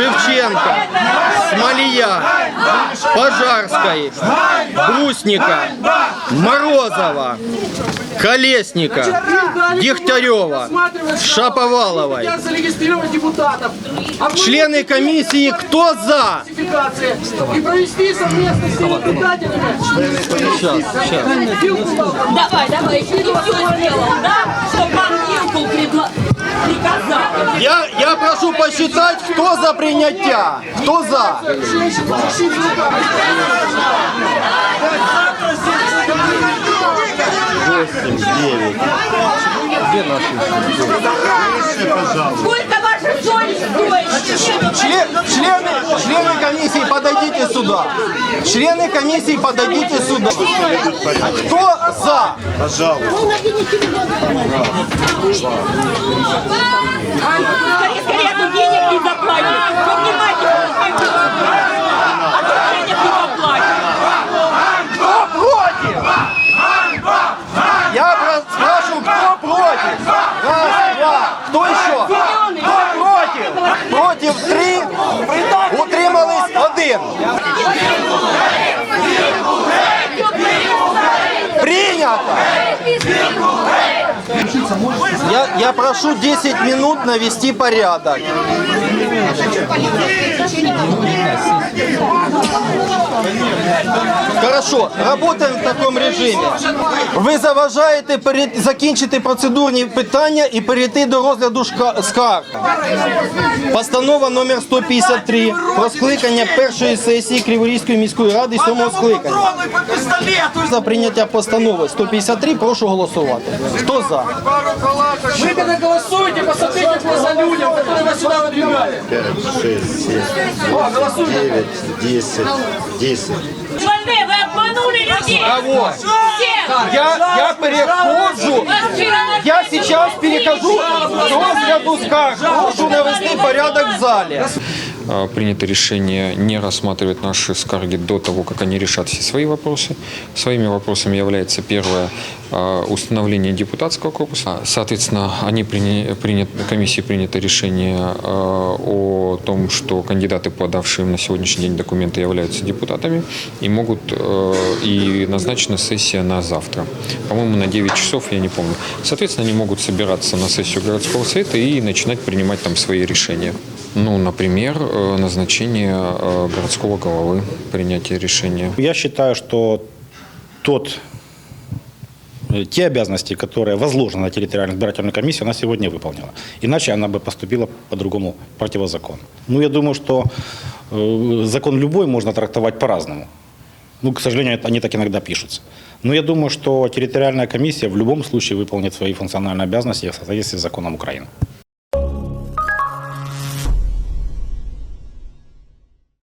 Шевченко, Смолия, Пожарской, Брусника, Морозова, Колесника, Дегтярева, Шаповаловой. Члены комиссии кто за? И провести совместно с. Сейчас, сейчас. Вилку Давай, давай, еще не все сделал, да? Что вам Вилкул предла- приказал. Я, я прошу посчитать, кто за принятия. Кто за? женщин защитить руками. Сколько ваша совесть стоит? Член- члены, члены комиссии, подойдите сюда. Члены комиссии, подойдите сюда. Кто за? Скорее, Раз, два. Кто еще? Кто против? Против три. Утримались один. Принято. Я, я прошу 10 минут навести порядок. Хорошо, работаємо в такому режимі. Ви заважаєте перед- закінчити процедурні питання і перейти до розгляду шка- скарг. Постанова номер 153 про скликання першої сесії Криворізької міської ради сьомого скликання. За прийняття постанови 153 прошу голосувати. Хто за? Вы когда голосуете, посмотрите глаза людям, которые вас сюда выдвигали. 5, 6, 7, О, голосуйте. 9, 10, 10. Вольне, ви обманули людей. Кого? Всех. Я, я на Я сейчас перехожу розгляду скарг. Прошу навести порядок в залі. А, принято решение не рассматривать наши скарги до того, как они решат все свои вопросы. Своими вопросами является первое а, установление депутатского корпуса. Соответственно, они приня- принят, комиссией принято решение а, о том, что кандидаты, подавшие на сегодняшний день документы, являются депутатами и могут и назначена сессия на завтра. По-моему, на 9 часов, я не помню. Соответственно, они могут собираться на сессию городского совета и начинать принимать там свои решения. Ну, например, э, назначение э, городского головы, принятие решения. Я считаю, что тот, э, те обязанности, которые возложены на территориальную избирательную комиссию, она сегодня выполнила. Иначе она бы поступила по-другому противозаконно. Ну, я думаю, что закон любой можно трактовать по-разному. Ну, к сожалению, они так иногда пишутся. Но я думаю, что территориальная комиссия в любом случае выполнит свои функциональные обязанности в соответствии с законом Украины.